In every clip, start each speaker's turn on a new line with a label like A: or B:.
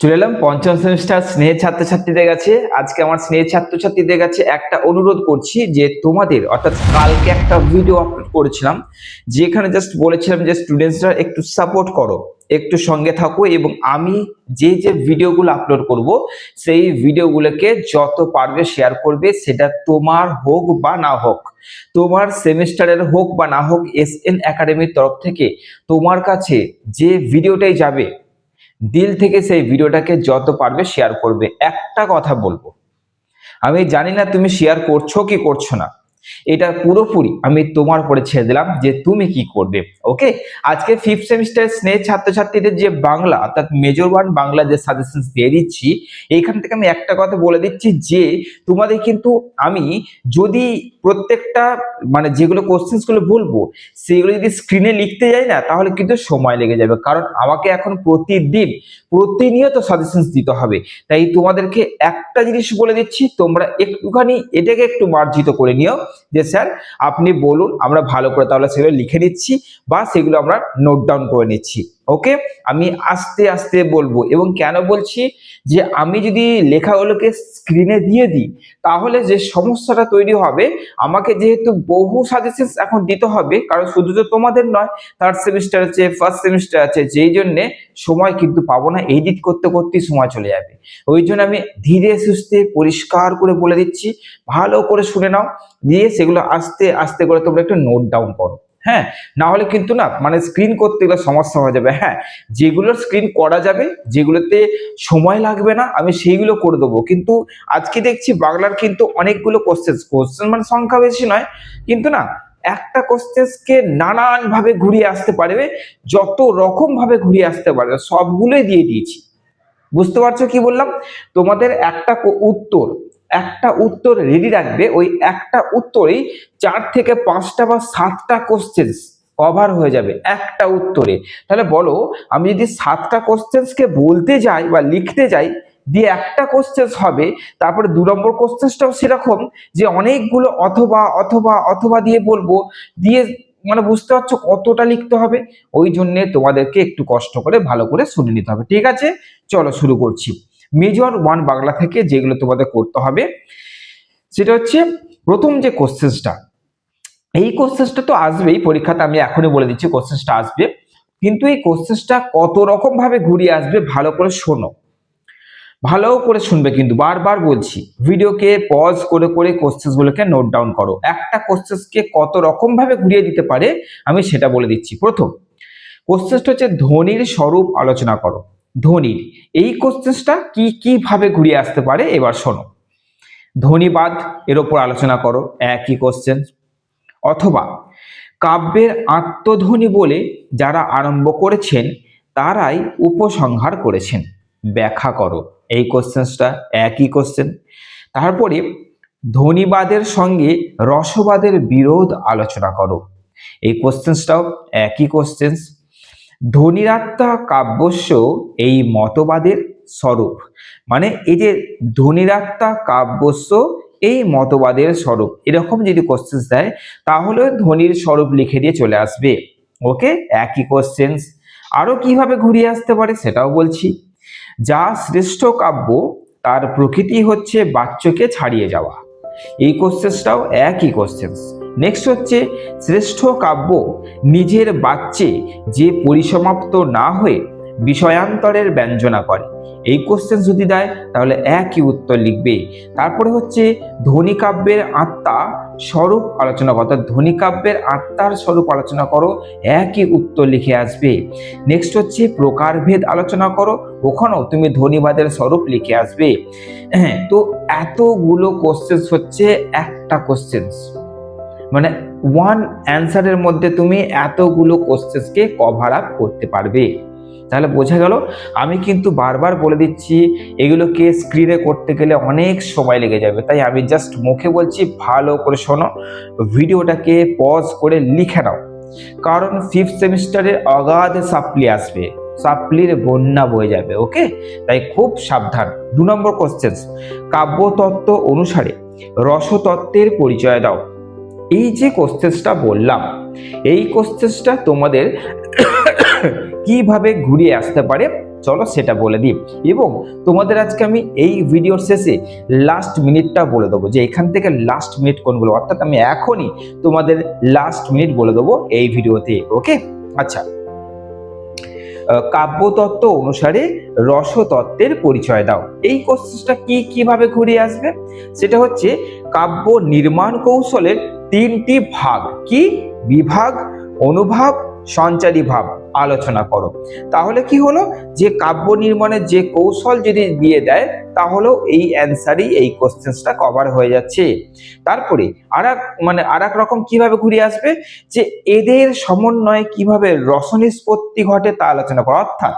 A: চলে এলাম, পঞ্চম সেমিস্টার স্নেহের ছাত্রছাত্রীদের কাছে। আজকে আমার স্নেহের ছাত্রছাত্রীদের কাছে একটা অনুরোধ করছি যে তোমাদের, অর্থাৎ কালকে একটা ভিডিও আপলোড করেছিলাম, যেখানে জাস্ট বলেছিলাম যে স্টুডেন্টসরা একটু সাপোর্ট করো, একটু সঙ্গে থাকো এবং আমি যে যে ভিডিওগুলো আপলোড করব, সেই ভিডিওগুলোকে যত পারবে শেয়ার করবে, সেটা তোমার হোক বা না হোক। তোমার সেমিস্টারের হোক বা না হোক এস এন একাডেমির তরফ থেকে তোমার কাছে যে ভিডিওটাই যাবে দিল থেকে সেই ভিডিওটাকে যত পারবে শেয়ার করবে। একটা কথা বলব। আমি জানি না তুমি শেয়ার করছ কি করছ না। এটা পুরোপুরি আমি তোমার উপরে ছেড়ে দিলাম যে তুমি কি করবে ওকে আজকে ফিফথ সেমিস্টার স্নেহ ছাত্রছাত্রীদের যে বাংলা, অর্থাৎ মেজর ওয়ান বাংলা যে সাজেশন দিয়ে দিচ্ছি, এইখান থেকে আমি একটা কথা বলে দিচ্ছি যে, তোমাদের কিন্তু আমি যদি প্রত্যেকটা মানে যেগুলো কোশ্চেন্সগুলো বলব, সেগুলো যদি স্ক্রিনে লিখতে যাই না, তাহলে কিন্তু সময় লেগে যাবে। কারণ আমাকে এখন প্রতিদিন, প্রতিনিয়ত সাজেশনস দিতে হবে। তাই তোমাদেরকে একটা জিনিস বলে দিচ্ছি, তোমরা একটুখানি এটাকে একটু মার্জিত করে নিও। যে স্যার, আপনি বলুন, আমরা ভালো করে তাহলে সেগুলো লিখে নিচ্ছি বা সেগুলো আমরা নোট ডাউন করে নিচ্ছি। ওকে আমি আস্তে আস্তে বলব। এবং কেন বলছি? যে আমি যদি লেখাগুলোকে স্ক্রিনে দিয়ে দিই, তাহলে যে সমস্যাটা তৈরি হবে, আমাকে যেহেতু বহু সাজেশন এখন দিতে হবে, কারণ শুধু তো তোমাদের নয় থার্ড সেমিস্টার আছে ফার্স্ট সেমিস্টার আছে, যেই জন্যে সময় কিন্তু পাবো না এডিট করতে করতেই সময় চলে যাবে। ওই জন্য আমি ধীরে সুস্থে পরিষ্কার করে বলে দিচ্ছি, ভালো করে শুনে নাও, দিয়ে সেগুলো আস্তে আস্তে করে তোমরা একটু নোট ডাউন করো। হ্যাঁ না হলে কিন্তু না মানে স্ক্রিন করতে গেলে সমস্যা হয়ে যাবে। হ্যাঁ যেগুলোর স্ক্রিন করা যাবে, যেগুলোতে সময় লাগবে না, আমি সেইগুলো করে দেবো। কিন্তু আজকে দেখছি বাংলার কিন্তু অনেকগুলো কোশ্চেন কোশ্চেন মানে সংখ্যা বেশি নয়, কিন্তু না, একটা কোশ্চেন্সকে নানানভাবে ঘুরিয়ে আসতে পারবে, যত রকমভাবে ঘুরিয়ে আসতে পারবে, সবগুলোই দিয়ে দিয়েছি। বুঝতে পারছ কি বললাম? তোমাদের একটা উত্তর একটা উত্তর রেডি রাখবে, ওই একটা উত্তরেই চার থেকে পাঁচটা বা সাতটা কোশ্চেন্স কভার হয়ে যাবে একটা উত্তরে। তাহলে বলো, আমি যদি সাতটা কোশ্চেন্সকে বলতে যাই বা লিখতে যাই, দিয়ে একটা কোশ্চেন্স হবে, তারপরে দু নম্বর কোশ্চেন্সটাও সেরকম যে অনেকগুলো অথবা অথবা অথবা দিয়ে বলব, দিয়ে মানে বুঝতে পারছ কতটা লিখতে হবে? ওই জন্যে তোমাদেরকে একটু কষ্ট করে ভালো করে শুনে নিতে হবে। ঠিক আছে? চলো শুরু করছি। মেজর ওয়ান বাংলা থেকে যেগুলো তোমাদের করতে হবে, সেটা হচ্ছে প্রথম যে কোশ্চেন্সটা এই কোশ্চেন্সটা তো আসবেই, পরীক্ষাতে আমি এখনই বলে দিচ্ছি কোশ্চেন্সটা আসবে, কিন্তু এই কোশ্চেন্সটা কত রকম ভাবে ঘুরিয়ে আসবে ভালো করে শোনো। ভালো করে শুনবে কিন্তু, বারবার বলছি, ভিডিওকে পজ করে করে কোশ্চেন্স গুলোকে নোট ডাউন করো। একটা কোশ্চেন্সকে কত রকম ভাবে ঘুরিয়ে দিতে পারে, আমি সেটা বলে দিচ্ছি। প্রথম কোশ্চেন্সটা হচ্ছে ধ্বনির স্বরূপ আলোচনা করো। ধ্বনির। এই কোশ্চেন্সটা কি কি ভাবে ঘুরিয়ে আসতে পারে? এবার শোনো। ধ্বনিবাদ এর ওপর আলোচনা করো। একই কোশ্চেন অথবা, কাব্যের আত্মধ্বনি বলে যারা আরম্ভ করেছেন, তারাই উপসংহার করেছেন। ব্যাখ্যা করো। এই কোশ্চেন্সটা একই কোশ্চেন তারপরে ধ্বনিবাদের সঙ্গে রসবাদের বিরোধ আলোচনা করো। এই কোশ্চেন্সটাও একই কোশ্চেন্স ধ্বনিরাত্মা কাব্যস্য এই মতবাদের স্বরূপ। মানে এই যে ধ্বনিরাত্মা কাব্যস্য এই মতবাদের স্বরূপ, এরকম যদি কোশ্চেন্স দেয়, তাহলে ধ্বনির স্বরূপ লিখে দিয়ে চলে আসবে। ওকে একই কোশ্চেন্স আরও কীভাবে ঘুরিয়ে আসতে পারে সেটাও বলছি। যা শ্রেষ্ঠ কাব্য, তার প্রকৃতি হচ্ছে বাচ্চকে ছাড়িয়ে যাওয়া। এই কোশ্চেন্সটাও একই কোশ্চেন্স নেক্সট হচ্ছে শ্রেষ্ঠ কাব্য, নিজের বাচ্চে যে পরিসমাপ্ত না হয়ে বিষয়ান্তরের ব্যঞ্জনা করে। এই কোশ্চেন যদি দেয়, তাহলে একই উত্তর লিখবে। তারপরে হচ্ছে ধ্বনিকাব্যের আত্মা স্বরূপ আলোচনা করো, অর্থাৎ ধ্বনিকাব্যের আত্মার স্বরূপ আলোচনা করো, একই উত্তর লিখে আসবে। নেক্সট হচ্ছে প্রকারভেদ আলোচনা করো, ওখানেও তুমি ধ্বনিবাদের স্বরূপ লিখে আসবে। হ্যাঁ তো এতগুলো কোশ্চেন্স হচ্ছে একটা কোশ্চেন্স মানে ওয়ান অ্যান্সারের মধ্যে তুমি এতগুলো কোশ্চেন্সকে কভার আপ করতে পারবে। তাহলে বোঝা গেল, আমি কিন্তু বারবার বলে দিচ্ছি, এগুলোকে স্ক্রিনে করতে গেলে অনেক সময় লেগে যাবে। তাই আমি জাস্ট মুখে বলছি, ভালো করে শোনো, ভিডিওটাকে পজ করে লিখে নাও। কারণ ফিফথ সেমিস্টারে অগাধ সাপ্লি আসবে সাপ্লির বন্যা বয়ে যাবে ওকে তাই খুব সাবধান। দু নম্বর কোশ্চেন্স কাব্যতত্ত্ব অনুসারে রসতত্ত্বের পরিচয় দাও। এই যে কোশ্চেন্সটা বললাম, এই কোশ্চেন্সটা তোমাদের কীভাবে ঘুরিয়ে আসতে পারে, চলো সেটা বলে দিই। এবং তোমাদের আজকে আমি এই ভিডিওর শেষে লাস্ট মিনিটটা বলে দেবো, যে এখান থেকে লাস্ট মিনিট কোনগুলো, অর্থাৎ আমি এখনই তোমাদের লাস্ট মিনিট বলে দেবো এই ভিডিওতে ওকে আচ্ছা। কাব্যতত্ত্ব অনুসারে রসতত্ত্বের পরিচয় দাও। এই কোশ্চেনটা কি কীভাবে ঘুরিয়ে আসবে? সেটা হচ্ছে কাব্য নির্মাণ কৌশলের তিনটি ভাগ কি? বিভাগ অনুভাব সঞ্চারী ভাব। আলোচনা করো। তাহলে কি হলো? যে কাব্য নির্মাণের যে কৌশল যদি দিয়ে দেয়, তাহলেও এই অ্যান্সারই এই কোশ্চেন্সটা কভার হয়ে যাচ্ছে। তারপরে আর মানে আর রকম কীভাবে ঘুরে আসবে? যে এদের সমন্বয়ে কীভাবে রসনিষ্পত্তি ঘটে তা আলোচনা করো। অর্থাৎ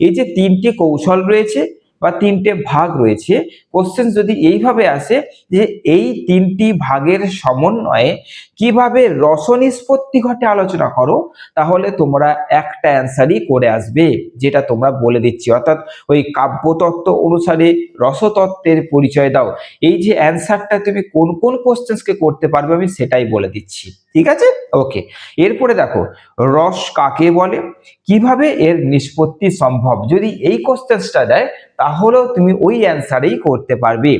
A: এই যে তিনটে কৌশল রয়েছে বা তিনটে ভাগ রয়েছে কোশ্চেন যদি এইভাবে আসে যে এই তিনটি ভাগের সমন্বয়ে কীভাবে রসনিষ্পত্তি ঘটে আলোচনা করো, তাহলে তোমরা একটা অ্যান্সারই করে আসবে, যেটা তোমরা বলে দিচ্ছি। অর্থাৎ ওই কাব্যতত্ত্ব অনুসারে রসতত্ত্বের পরিচয় দাও। এই যে অ্যান্সারটা তুমি কোন কোন কোশ্চেন্সকে করতে পারবে আমি সেটাই বলে দিচ্ছি। ঠিক আছে? ওকে এরপরে দেখো, রস কাকে বলে? কীভাবে এর নিষ্পত্তি সম্ভব? যদি এই কোশ্চেন্সটা দেয়, তাহলেও তুমি ওই অ্যান্সারেই করতে পারবে।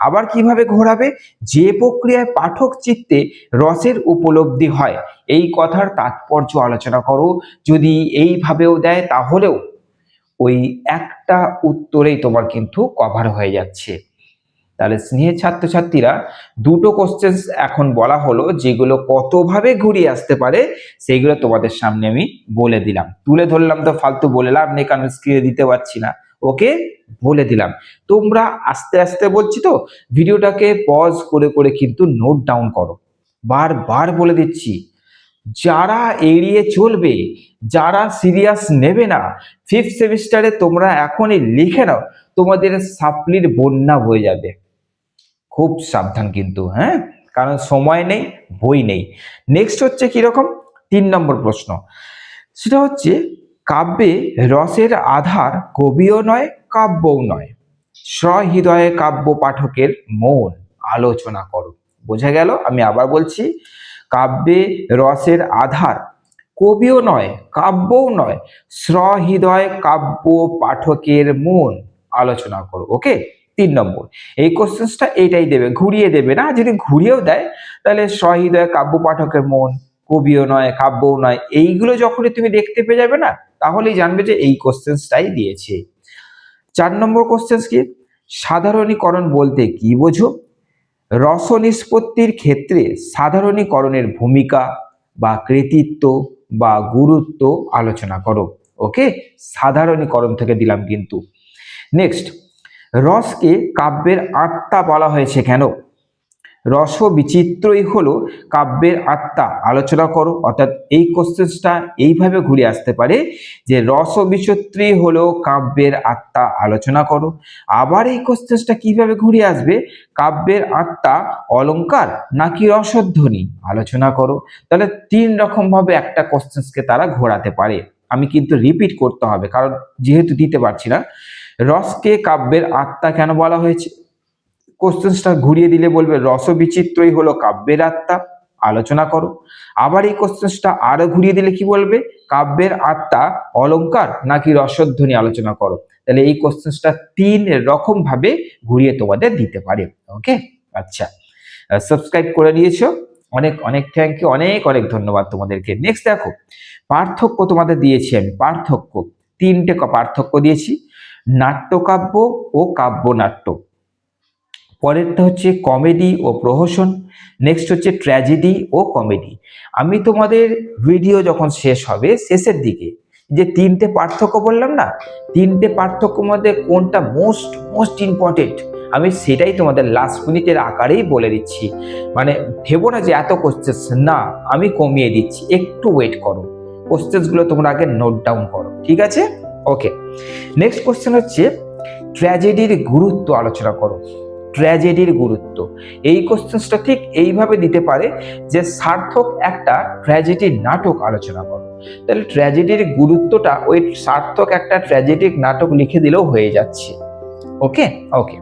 A: আবার কীভাবে ঘোরাবে? যে প্রক্রিয়ায় পাঠক চিত্তে রসের উপলব্ধি হয়, এই কথার তাৎপর্য আলোচনা করো। যদি এইভাবেও দেয়, তাহলেও ওই একটা উত্তরেই তোমার কিন্তু কভার হয়ে যাচ্ছে। তাহলে স্নেহের ছাত্রছাত্রীরা দুটো কোশ্চেন্স এখন বলা হলো, যেগুলো কতভাবে ঘুরিয়ে আসতে পারে, সেইগুলো তোমাদের সামনে আমি বলে দিলাম। তুলে ধরলাম তো ফালতু বলে লাভ নেই, কারণ স্ক্রিনে দিতে পারছি না। ওকে? বলে দিলাম। তোমরা আস্তে আস্তে বলছি তো, ভিডিওটাকে পজ করে করে কিন্তু নোট ডাউন করো। বারবার বলে দিচ্ছি, যারা এড়িয়ে চলবে, যারা সিরিয়াস নেবে না ফিফথ সেমিস্টারে তোমরা এখনই লিখে নাও, তোমাদের সাপ্লির বন্যা বয়ে যাবে। খুব সাবধান কিন্তু হ্যাঁ? কারণ সময় নেই, বই নেই। নেক্সট হচ্ছে কীরকম তিন নম্বর প্রশ্ন। সেটা হচ্ছে, কাব্যে রসের আধার কবিও নয়, কাব্যও নয়। সহৃদয়ে কাব্য পাঠকের মন, আলোচনা করো। বোঝা গেল? আমি আবার বলছি, কাব্যে রসের আধার কবিও নয়, কাব্যও নয় সহৃদয় কাব্য পাঠকের মন, আলোচনা করো ওকে তিন নম্বর। এই কোশ্চেন্সটা এইটাই দেবে, ঘুরিয়ে দেবে না, যদি ঘুরিয়েও দেয়, তাহলে সহৃদয় কাব্য পাঠকের মন, কবিও নয়, কাব্যও নয়, এইগুলো যখনই তুমি দেখতে পেয়ে যাবে না, তাহলেই জানবে যে এই কোশ্চেন্সটাই দিয়েছে। চার নম্বর কোশ্চেন্স কি? সাধারণীকরণ বলতে কি বোঝো? রস নিষ্পত্তির ক্ষেত্রে সাধারণীকরণের ভূমিকা বা কৃতিত্ব বা গুরুত্ব আলোচনা করো। ওকে? সাধারণীকরণ থেকে দিলাম কিন্তু। নেক্সট রসকে কাব্যের আত্মা বলা হয়েছে কেন? রস বিচিত্রই হলো কাব্যের আত্মা। আলোচনা করো। অর্থাৎ এই কোশ্চেন্সটা এইভাবে ঘুরে আসতে পারে যে রস বিচিত্রই হলো কাব্যের আত্মা। আলোচনা করো। আবার এই কোশ্চেন্সটা কীভাবে ঘুরে আসবে? কাব্যের আত্মা অলংকার নাকি রসধ্বনি? আলোচনা করো। তাহলে তিন রকম ভাবে একটা কোশ্চেন্সকে তারা ঘোরাতে পারে। আমি কিন্তু রিপিট করতে হবে, কারণ যেহেতু দিতে পারছি না। রসকে কাব্যের আত্মা কেন বলা হয়েছে? কোশ্চেন্সটা ঘুরিয়ে দিলে বলবে, রসবিচিত্রই হলো কাব্যের আত্মা। আলোচনা করো। আবার এই কোশ্চেন্সটা আরও ঘুরিয়ে দিলে কি বলবে? কাব্যের আত্মা অলংকার নাকি রসধ্বনি আলোচনা করো? তাহলে এই কোশ্চেন্সটা তিন রকম ভাবে ঘুরিয়ে তোমাদের দিতে পারে। ওকে আচ্ছা। সাবস্ক্রাইব করে নিয়েছো। অনেক অনেক থ্যাংক ইউ অনেক অনেক ধন্যবাদ তোমাদেরকে। নেক্সট দেখো, পার্থক্য তোমাদের দিয়েছি আমি। পার্থক্য। তিনটে পার্থক্য দিয়েছি। নাট্যকাব্য ও কাব্যনাট্য। পরেরটা হচ্ছে কমেডি ও প্রহসন, নেক্সট হচ্ছে ট্র্যাজেডি ও কমেডি। আমি তোমাদের ভিডিও যখন শেষ হবে, শেষের দিকে যে তিনটে পার্থক্য বললাম না, তিনটে পার্থক্য মধ্যে কোনটা মোস্ট মোস্ট ইম্পর্টেন্ট, আমি সেটাই তোমাদের লাস্ট মিনিটের আকারেই বলে দিচ্ছি। মানে ভেবো না যে এত কোশ্চেন্স না, আমি কমিয়ে দিচ্ছি, একটু ওয়েট করো। কোশ্চেন্সগুলো তোমরা আগে নোট ডাউন করো, ঠিক আছে? ওকে নেক্সট কোশ্চেন হচ্ছে ট্র্যাজেডির গুরুত্ব আলোচনা করো। ট্র্যাজেডির গুরুত্ব। এই কোশ্চেন্সটা ঠিক এইভাবে দিতে পারে যে, সার্থক একটা ট্র্যাজেডির নাটক আলোচনা করো। তাহলে ট্র্যাজেডির গুরুত্বটা ওই সার্থক একটা ট্র্যাজেডিক নাটক লিখে দিলেও হয়ে যাচ্ছে। ওকে ওকে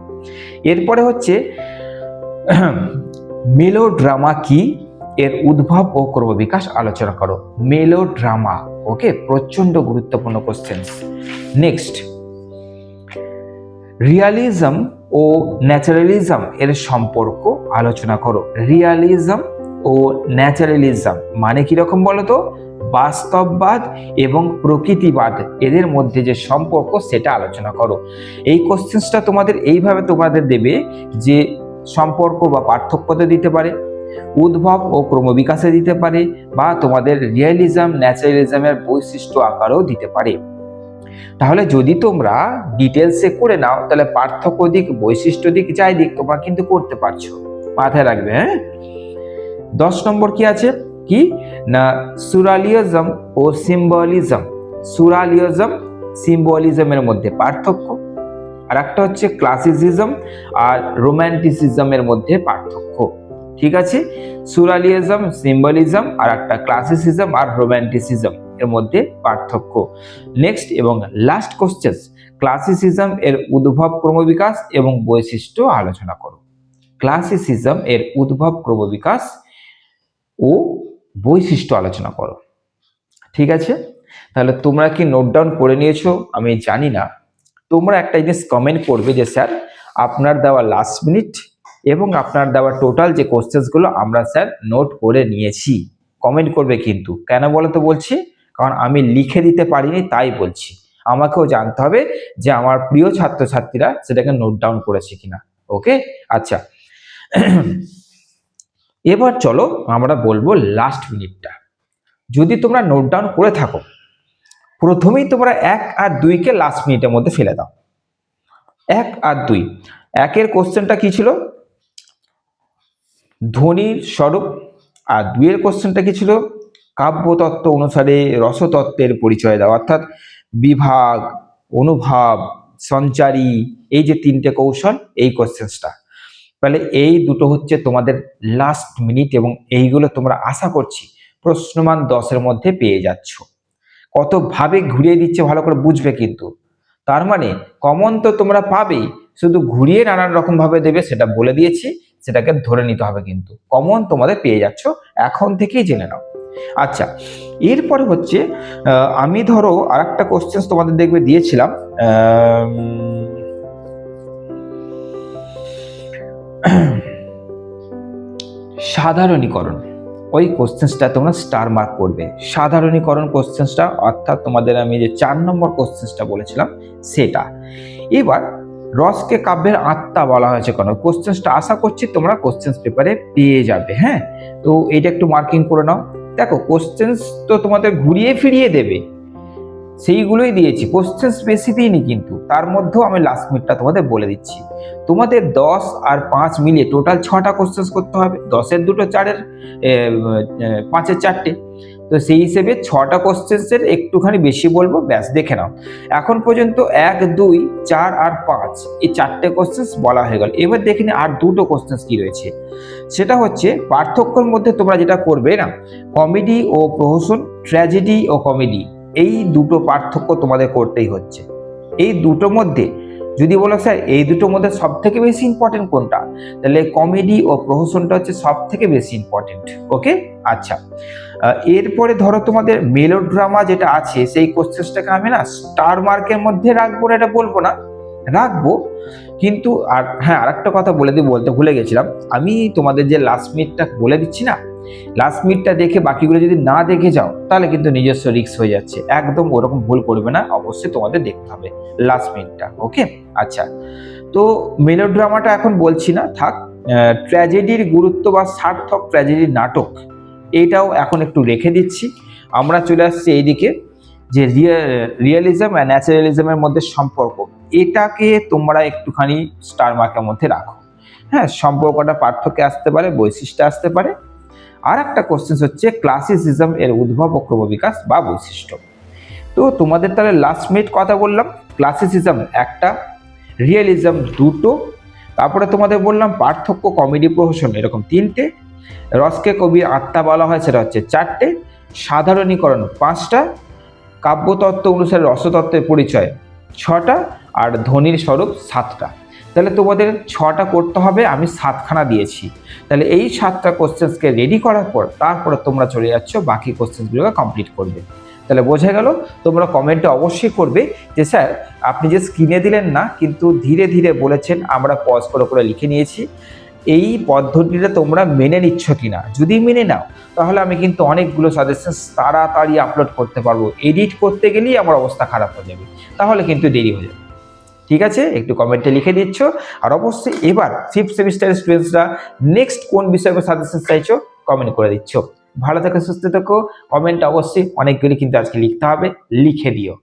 A: এরপরে হচ্ছে মেলোড্রামা কি? এর উদ্ভব ও ক্রমবিকাশ আলোচনা করো। মেলোড্রামা ওকে প্রচণ্ড গুরুত্বপূর্ণ কোশ্চেন্স নেক্সট রিয়ালিজম ও ন্যাচারালিজম এর সম্পর্ক আলোচনা করো। রিয়ালিজম ও ন্যাচারালিজম মানে কীরকম বলো তো বাস্তববাদ এবং প্রকৃতিবাদ এদের মধ্যে যে সম্পর্ক সেটা আলোচনা করো। এই কোশ্চেন্সটা তোমাদের এইভাবে তোমাদের দেবে যে সম্পর্ক বা পার্থক্যতে দিতে পারে। উদ্ভব ও ক্রমবিকাশে দিতে পারে বা তোমাদের রিয়েলিজম ন্যাচারালিজমের বৈশিষ্ট্য আকারেও দিতে পারে। তাহলে যদি তোমরা ডিটেলসে করে নাও, তাহলে পার্থক্য দিক, বৈশিষ্ট্য দিক যাই দিক তোমরা কিন্তু করতে পারছ। মাথায় রাখবে হ্যাঁ? দশ নম্বর কি আছে? কি? না সুরালিজম ও সিম্বলিজম সুরালিজম সিম্বলিজমের মধ্যে পার্থক্য। আর একটা হচ্ছে ক্লাসিসিজম আর রোম্যান্টিসিজমের মধ্যে পার্থক্য। ঠিক আছে? সুরালিজম সিম্বলিজম আর একটা ক্লাসিসিজম আর রোম্যান্টিসিজম এর মধ্যে পার্থক্য। নেক্সট এবং লাস্ট কোশ্চেন ক্লাসিসিজম এর উদ্ভব ক্রমবিকাশ এবং বৈশিষ্ট্য আলোচনা করো। ক্লাসিসিজম এর উদ্ভব ক্রমবিকাশ ও বৈশিষ্ট্য আলোচনা করো। ঠিক আছে? তাহলে তোমরা কি নোট ডাউন করে নিয়েছো? আমি জানি না। তোমরা একটা জিনিস কমেন্ট করবে যে, স্যার, আপনার দেওয়া লাস্ট মিনিট এবং আপনার দেওয়া টোটাল যে কোশ্চেন্সগুলো আমরা স্যার নোট করে নিয়েছি। কমেন্ট করবে কিন্তু। কেন বলো তো বলছি? কারণ আমি লিখে দিতে পারিনি, তাই বলছি। আমাকেও জানতে হবে যে আমার প্রিয় ছাত্রছাত্রীরা সেটাকে নোট ডাউন করেছে কিনা। ওকে আচ্ছা। এবার চলো আমরা বলব লাস্ট মিনিটটা যদি তোমরা নোট ডাউন করে থাকো, প্রথমেই তোমরা এক আর দুইকে লাস্ট মিনিটের মধ্যে ফেলে দাও। এক আর দুই। একের কোশ্চেনটা কি ছিল? ধ্বনির স্বরূপ আর দুইয়ের কোশ্চেনটা কি ছিল? কাব্যতত্ত্ব অনুসারে রসতত্ত্বের পরিচয় দেওয়া, অর্থাৎ বিভাগ, অনুভাব, সঞ্চারী, এই যে তিনটে কৌশল, এই কোশ্চেন্সটা তাহলে এই দুটো হচ্ছে তোমাদের লাস্ট মিনিট এবং এইগুলো তোমরা আশা করছি প্রশ্নমান দশের মধ্যে পেয়ে যাচ্ছ। কতভাবে ঘুরিয়ে দিচ্ছে ভালো করে বুঝবে কিন্তু। তার মানে কমন তো তোমরা পাবেই, শুধু ঘুরিয়ে নানান রকম ভাবে দেবে সেটা বলে দিয়েছি। সেটাকে ধরে নিতে হবে কিন্তু। কমন তোমাদের পেয়ে যাচ্ছ, এখন থেকেই জেনে নাও। আচ্ছা এরপরে হচ্ছে আমি ধরো আর একটা কোশ্চেন তোমাদের দেখবে দিয়েছিলাম। সাধারণীকরণ। ওই কোশ্চেন্সটা তোমরা স্টার মার্ক করবে। সাধারণীকরণ কোশ্চেন্সটা অর্থাৎ তোমাদের আমি যে চার নম্বর কোশ্চেন্সটা বলেছিলাম, সেটা। এবার রসকে কাব্যের আত্মা বলা হয়েছে কেন। কোশ্চেন্সটা আশা করছি তোমরা কোশ্চেন্স পেপারে পেয়ে যাবে হ্যাঁ? তো এটা একটু মার্কিং করে নাও। দেখো কোশ্চেন্স তো তোমাদের ঘুরিয়ে ফিরিয়ে দেবে। সেইগুলোই দিয়েছি। কোশ্চেন্স বেশি দিইনি কিন্তু। তার মধ্যেও আমি লাস্ট মিনিটটা তোমাদের বলে দিচ্ছি। তোমাদের দশ আর পাঁচ মিলিয়ে টোটাল ছটা কোশ্চেন্স করতে হবে। দশের দুটো, চারের পাঁচের চারটে। তো সেই হিসেবে ছটা কোশ্চেন্সের একটুখানি বেশি বলব, ব্যাস দেখে নাও। এখন পর্যন্ত এক, দুই, চার আর পাঁচ, এই চারটে কোশ্চেন্স বলা হয়ে গেল। এবার দেখে নি আর দুটো কোশ্চেন্স কি রয়েছে। সেটা হচ্ছে, পার্থক্যর মধ্যে তোমরা যেটা করবে না কমেডি ও প্রহসন ট্র্যাজেডি ও কমেডি এই দুটো পার্থক্য তোমাদের করতেই হচ্ছে। এই দুটোর মধ্যে যদি বলো স্যার, এই দুটোর মধ্যে সব থেকে বেশি ইম্পর্টেন্ট কোনটা? তাহলে কমেডি ও প্রহসনটা হচ্ছে সব থেকে বেশি ইম্পর্টেন্ট ওকে আচ্ছা। এরপরে ধরো তোমাদের মেলোড্রামা যেটা আছে, সেই কোশ্চেসটাকে আমি না স্টার মার্কের মধ্যে রাখব না, এটা বলব না, রাখব। কিন্তু আর হ্যাঁ আরেকটা কথা বলে দিই বলতে ভুলে গেছিলাম। আমি তোমাদের যে লাস্ট মিনিটটা বলে দিচ্ছি না লাস্ট মিনিটটা দেখে বাকিগুলো যদি না দেখে যাও, তাহলে কিন্তু নিজস্ব রিস্ক হয়ে যাচ্ছে। একদম ওরকম ভুল করবে না, অবশ্যই তোমাদের দেখতে হবে লাস্ট মিনিটটা ওকে আচ্ছা তো মেলোড্রামাটা এখন বলছি না, থাক। ট্র্যাজেডির গুরুত্ব বা সার্থক ট্র্যাজেডির নাটক, এটাও এখন একটু রেখে দিচ্ছি। আমরা চলে আসছি এইদিকে, যে রিয়ালিজম অ্যান্ড ন্যাচারালিজমের মধ্যে সম্পর্ক, এটাকে তোমরা একটুখানি স্টার মার্কের মধ্যে রাখো। হ্যাঁ সম্পর্কটা পার্থক্যে আসতে পারে, বৈশিষ্ট্য আসতে পারে। আর একটা কোশ্চেন হচ্ছে ক্লাসিসিজম এর উদ্ভব ও ক্রমবিকাশ বা বৈশিষ্ট্য। তো তোমাদের তাহলে লাস্ট মিনিট কথা বললাম ক্লাসিসিজম একটা রিয়েলিজম দুটো, তারপরে তোমাদের বললাম পার্থক্য কমেডি প্রহসন এরকম তিনটে, রসকে কবি আত্মা বলা হয় সেটা হচ্ছে চারটে, সাধারণীকরণ পাঁচটা, কাব্যতত্ত্ব অনুসারে রসতত্ত্বের পরিচয় ছটা, আর ধ্বনির স্বরূপ সাতটা। তাহলে তোমাদের ছটা করতে হবে, আমি সাতখানা দিয়েছি। তাহলে এই সাতটা কোশ্চেন্সকে রেডি করার পর, তারপরে তোমরা চলে যাচ্ছ, বাকি কোশ্চেন্সগুলোকে কমপ্লিট করবে। তাহলে বোঝা গেল, তোমরা কমেন্টে অবশ্যই করবে যে, স্যার, আপনি যে স্ক্রিনে দিলেন না, কিন্তু ধীরে ধীরে বলেছেন, আমরা পজ করে করে লিখে নিয়েছি। এই পদ্ধতিটা তোমরা মেনে নিচ্ছ কি না যদি মেনে নাও, তাহলে আমি কিন্তু অনেকগুলো সাজেশন তাড়াতাড়ি আপলোড করতে পারব। এডিট করতে গেলেই আমার অবস্থা খারাপ হয়ে যাবে। তাহলে কিন্তু দেরি হয়ে যাবে। ঠিক আছে? একটু কমেন্টে লিখে দিচ্ছ। আর অবশ্যই এবার ফিফথ সেমিস্টারের স্টুডেন্টসরা নেক্সট কোন বিষয়ে সাজেশন চাইছো কমেন্ট করে দিচ্ছ। ভালো থেকো, সুস্থ থাকো। কমেন্ট অবশ্যই অনেকগুলি কিন্তু আজকে লিখতে হবে। লিখে দিও।